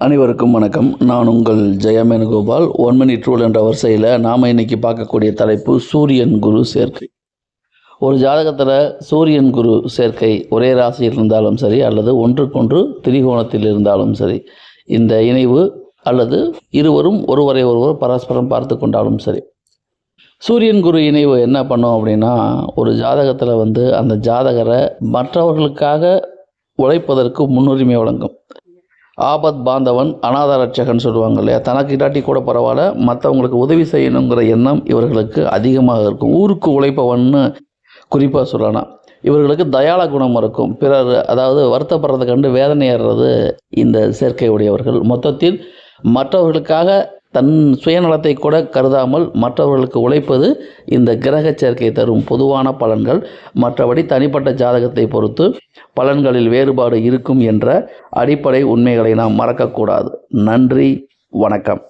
அனைவருக்கும் வணக்கம். நான் உங்கள் ஜெயமேனுகோபால். ஒன் மினிட் ரூல் என்ற வரிசையில் நாம் இன்னைக்கு பார்க்கக்கூடிய தலைப்பு சூரியன் குரு சேர்க்கை. ஒரு ஜாதகத்தில் சூரியன் குரு சேர்க்கை ஒரே ராசியில் இருந்தாலும் சரி அல்லது ஒன்றுக்கொன்று திரிகோணத்தில் இருந்தாலும் சரி இந்த இணைவு அல்லது இருவரும் ஒருவரை ஒருவர் பரஸ்பரம் பார்த்து கொண்டாலும் சரி. சூரியன் குரு இணைவு என்ன பண்ணும் அப்படின்னா ஒரு ஜாதகத்தில் வந்து அந்த ஜாதகரை மற்றவர்களுக்காக உழைப்பதற்கு முன்னுரிமை வழங்கும். ஆபத் பாந்தவன் அனாதாரட்சகன் சொல்லுவாங்க இல்லையா? தனக்கு இல்லாட்டி கூட பரவாயில்ல மற்றவங்களுக்கு உதவி செய்யணுங்கிற எண்ணம் இவர்களுக்கு அதிகமாக இருக்கும். ஊருக்கு உழைப்பவன்னு குறிப்பாக சொல்லலாம். இவர்களுக்கு தயாள குணம் இருக்கும். பிறர் அதாவது வருத்தப்படுறதை கண்டு வேதனை ஏறுறது இந்த சேர்க்கையுடையவர்கள் மொத்தத்தில் மற்றவர்களுக்காக தன் சுயநலத்தை கூட கருதாமல் மற்றவர்களுக்கு உழைப்பது இந்த கிரக சேர்க்கை தரும் பொதுவான பலன்கள். மற்றபடி தனிப்பட்ட ஜாதகத்தை பொறுத்து பலன்களில் வேறுபாடு இருக்கும் என்ற அடிப்படை உண்மைகளை நாம் மறக்கக்கூடாது. நன்றி வணக்கம்.